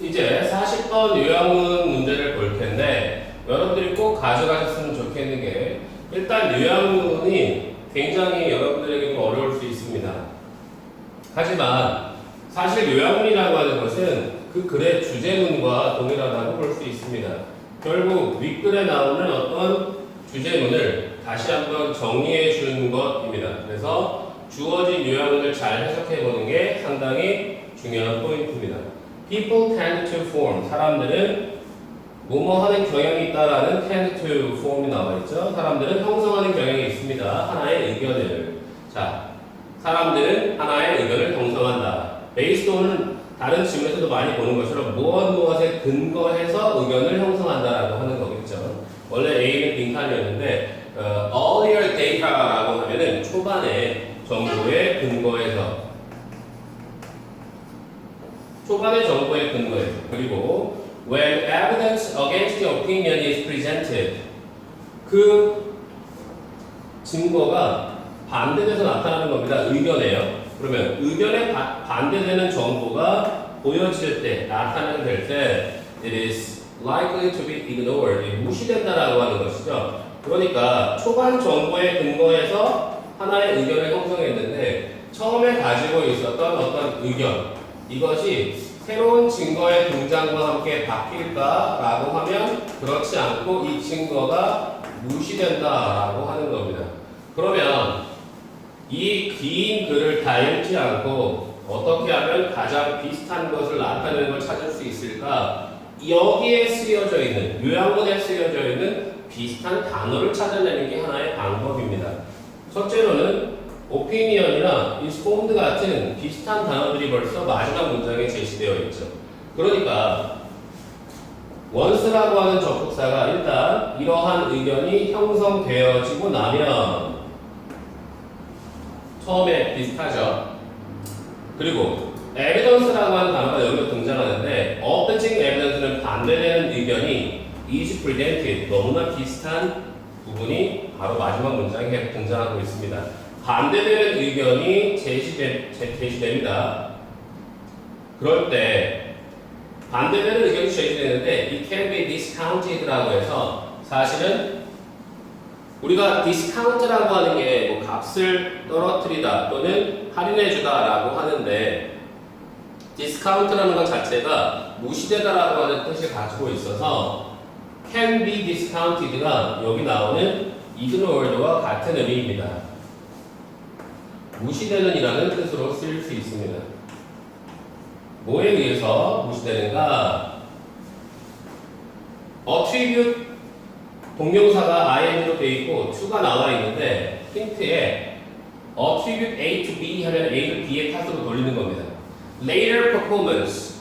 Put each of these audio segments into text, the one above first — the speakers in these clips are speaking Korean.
이제 40번 요양문 문제를 볼 텐데 여러분들이 꼭 가져가셨으면 좋겠는 게 일단 요양문이 굉장히 여러분들에게 좀 어려울 수 있습니다. 하지만 사실 요양문이라고 하는 것은 그 글의 주제문과 동일하다고 볼 수 있습니다. 결국 윗글에 나오는 어떤 주제문을 다시 한번 정리해 준 것입니다. 그래서 주어진 요양문을 잘 해석해 보는 게 상당히 중요한 포인트입니다. People tend to form. 사람들은 뭐뭐 하는 경향이 있다라는 tend to form이 나와 있죠. 사람들은 형성하는 경향이 있습니다. 하나의 의견을. 자, 사람들은 하나의 의견을 형성한다. on은 다른 질문에서도 많이 보는 것처럼 무엇 무엇에 근거해서 의견을 형성한다라고 하는 거겠죠. 원래 A는 빈칸이었는데 어, all your data라고 하면은 초반에 정보에 근거해서 초반의 정보에 근거해서 그리고 when evidence against the opinion is presented 그 증거가 반대돼서 나타나는 겁니다. 의견이에요. 그러면 의견에 바- 반대되는 정보가 보여질 때, 나타나게 될 때, it is likely to be ignored. 무시된다라고 하는 것이죠. 그러니까 초반 정보에 근거해서 하나의 의견을 형성했는데 처음에 가지고 있었던 어떤 의견 이것이 새로운 증거의 등장과 함께 바뀔까라고 하면 그렇지 않고 이 증거가 무시된다라고 하는 겁니다. 그러면 이 긴 글을 다 읽지 않고 어떻게 하면 가장 비슷한 것을 나타내는 걸 찾을 수 있을까? 여기에 쓰여져 있는 요양문에 쓰여져 있는 비슷한 단어를 찾아내는 게 하나의 방법입니다. 첫째로는 opinion이나 informed 같은 비슷한 단어들이 벌써 마지막 문장에 제시되어 있죠. 그러니까 원스라고 하는 접속사가 일단 이러한 의견이 형성되어지고 나면 처음에 비슷하죠. 그리고 evidence라고 하는 단어가 여기서 등장하는데 opposing evidence는 반대되는 의견이 is presented 너무나 비슷한 부분이 바로 마지막 문장에 등장하고 있습니다. 반대되는 의견이 제시되, 제- 제시됩니다. 그럴 때 반대되는 의견이 제시되는데 it can be discounted라고 해서 사실은 우리가 디스카운트라고 하는 게 뭐 값을 떨어뜨리다 또는 할인해주다라고 하는데 디스카운트라는 것 자체가 무시되다라고 하는 뜻을 가지고 있어서 can be discounted가 여기 나오는 ignored와 같은 의미입니다. 무시되는 이라는 뜻으로 쓰일 수 있습니다. 뭐에 의해서 무시되는가? attribute 동명사가 im으로 되어 있고 to가 나와 있는데 힌트에 attribute A to B 하면 A를 B의 탓으로 돌리는 겁니다. later performance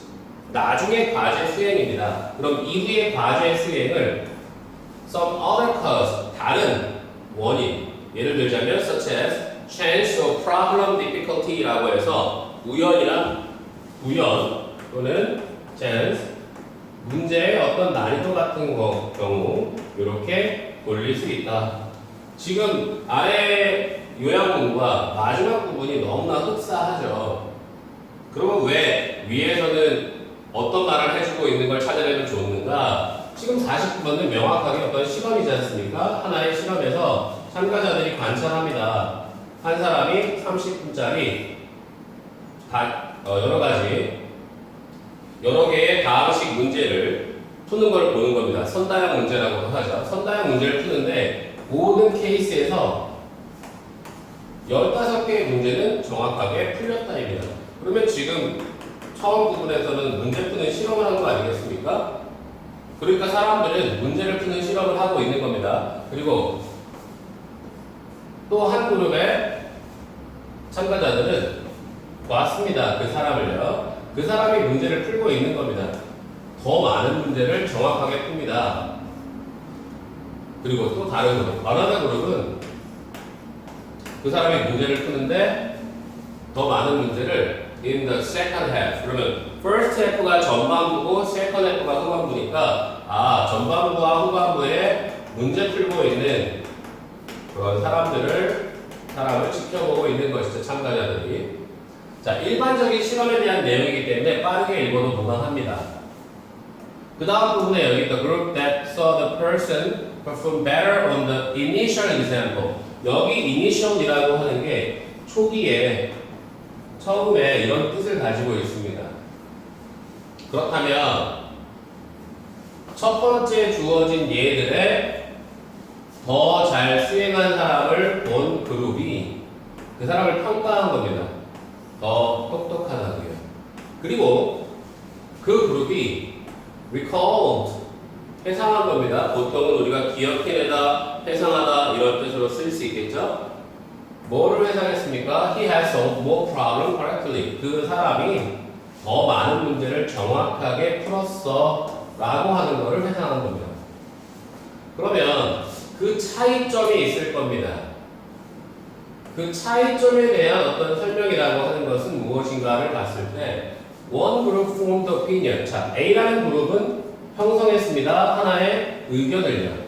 나중에 과제 수행입니다. 그럼 이후의 과제 수행을 some other cause 다른 원인 예를 들자면 such as chance or problem difficulty라고 해서 우연이나 우연 또는 chance 문제의 어떤 난이도 같은 거, 경우 이렇게 돌릴 수 있다. 지금 아래 요약문과 마지막 부분이 너무나 흡사하죠. 그러면 왜 위에서는 어떤 말을 해주고 있는 걸 찾아내면 좋은가? 지금 40번은 명확하게 어떤 실험이지 않습니까? 하나의 실험에서 참가자들이 관찰합니다. 한 사람이 30분짜리 여러 가지 여러 개의 다항식 문제를 푸는 걸 보는 겁니다. 선다형 문제라고도 하죠. 선다형 문제를 푸는데 모든 케이스에서 15개의 문제는 정확하게 풀렸다입니다. 그러면 지금 처음 부분에서는 문제 푸는 실험을 한 거 아니겠습니까? 그러니까 사람들은 문제를 푸는 실험을 하고 있는 겁니다. 그리고 또 한 그룹의 참가자들은 왔습니다. 그 사람을요. 그 사람이 문제를 풀고 있는 겁니다. 더 많은 문제를 정확하게 풉니다. 그리고 또 다른 그룹, 바나나 그룹은 그 사람이 문제를 푸는데 더 많은 문제를 in the second half. 그러면 first half가 전반부고 second half가 후반부니까 아 전반부와 후반부에 문제 풀고 있는 그런 사람들을 사람을 지켜보고 있는 것이죠 참가자들이. 자 일반적인 실험에 대한 내용이기 때문에 빠르게 읽어도 무방합니다. 그 다음 부분에 여기 the group that saw the person perform better on the initial example. 여기 initial이라고 하는 게 초기에 처음에 이런 뜻을 가지고 있습니다. 그렇다면 첫 번째 주어진 예들의 더 잘 수행한 사람을 본 그룹이 그 사람을 평가한 겁니다. 더 똑똑하다고요. 그리고 그 그룹이 recalled 회상한 겁니다. 보통은 우리가 기억해내다, 회상하다 이런 뜻으로 쓸 수 있겠죠? 뭐를 회상했습니까? He has solved more problem correctly. 그 사람이 더 많은 문제를 정확하게 풀었어 라고 하는 것을 회상한 겁니다. 그러면 그 차이점이 있을 겁니다. 그 차이점에 대한 어떤 설명이라고 하는 것은 무엇인가를 봤을 때 One group formed opinion. 자, A라는 그룹은 형성했습니다. 하나의 의견을요.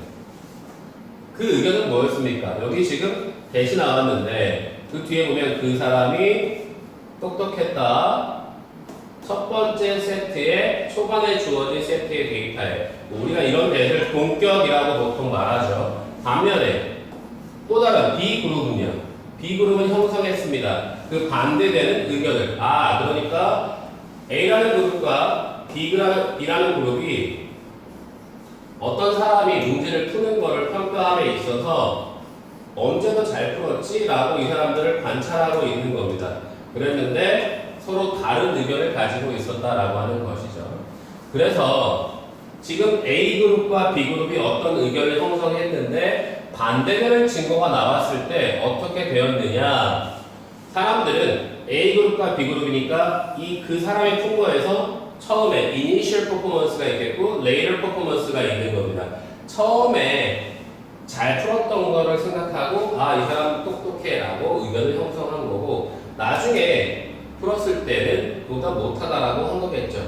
그 의견은 뭐였습니까? 여기 지금 대시 나왔는데 그 뒤에 보면 그 사람이 똑똑했다. 첫 번째 세트에 초반에 주어진 세트의 데이터에 우리가 이런 대를 동격이라고 보통 말하죠. 반면에 또 다른 B 그룹은요. B 그룹은 형성했습니다. 그 반대되는 의견을 아 그러니까 A라는 그룹과 B라는 그룹이 어떤 사람이 문제를 푸는 것을 평가함에 있어서 언제 더잘 풀었지 라고 이 사람들을 관찰하고 있는 겁니다. 그랬는데 서로 다른 의견을 가지고 있었다라고 하는 것이죠. 그래서 지금 A 그룹과 B 그룹이 어떤 의견을 형성했는데 반대되는 증거가 나왔을 때 어떻게 되었느냐? 사람들은 A 그룹과 B 그룹이니까 이 그 사람의 풍거에서 처음에 initial performance가 있겠고 later performance가 있는 겁니다. 처음에 잘 풀었던 거를 생각하고 아 이 사람 똑똑해라고 의견을 형성한 거고 나중에 풀었을 때는 보다 못하다라고 한 거겠죠.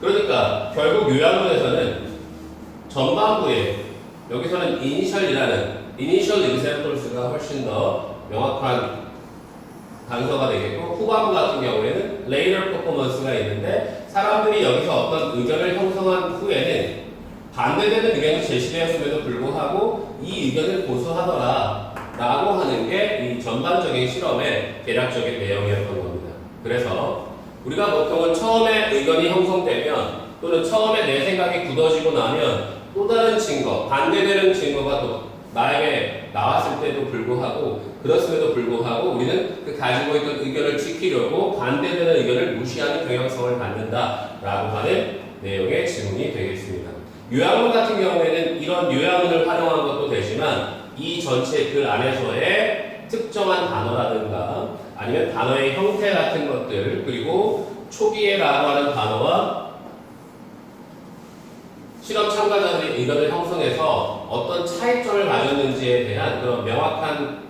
그러니까 결국 요약문에서는 전반부에 여기서는 initial이라는 initial examples가 훨씬 더 명확한 단서가 되겠고 후반부 같은 경우에는 later performance가 있는데 사람들이 여기서 어떤 의견을 형성한 후에는 반대되는 의견이 제시되었음에도 불구하고 이 의견을 고수하더라 라고 하는 게 이 전반적인 실험의 대략적인 내용이었던. 그래서 우리가 보통은 처음에 의견이 형성되면 또는 처음에 내 생각이 굳어지고 나면 또 다른 증거, 반대되는 증거가 또 나에게 나왔을 때도 불구하고 그렇음에도 불구하고 우리는 그 가지고 있던 의견을 지키려고 반대되는 의견을 무시하는 경향성을 갖는다라고 하는 내용의 질문이 되겠습니다. 요약문 같은 경우에는 이런 요약문을 활용한 것도 되지만 이 전체 글 안에서의 특정한 단어라든가 아니면 단어의 형태 같은 것들 그리고 초기에 라고 하는 단어와 실험 참가자들의 의견을 형성해서 어떤 차이점을 가졌는지에 대한 그런 명확한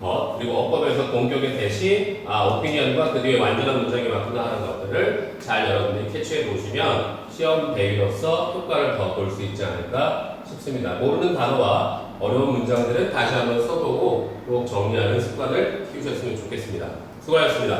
것 그리고 어법에서 공격의 대시 아, 오피니언과 그 뒤에 완전한 문장이 맞구나 하는 것들을 잘 여러분들이 캐치해 보시면 시험 대비로서 효과를 더 볼 수 있지 않을까 싶습니다. 모르는 단어와 어려운 문장들은 다시 한번 써보고 꼭 정리하는 습관을 키우셨으면 좋겠습니다. 수고하셨습니다.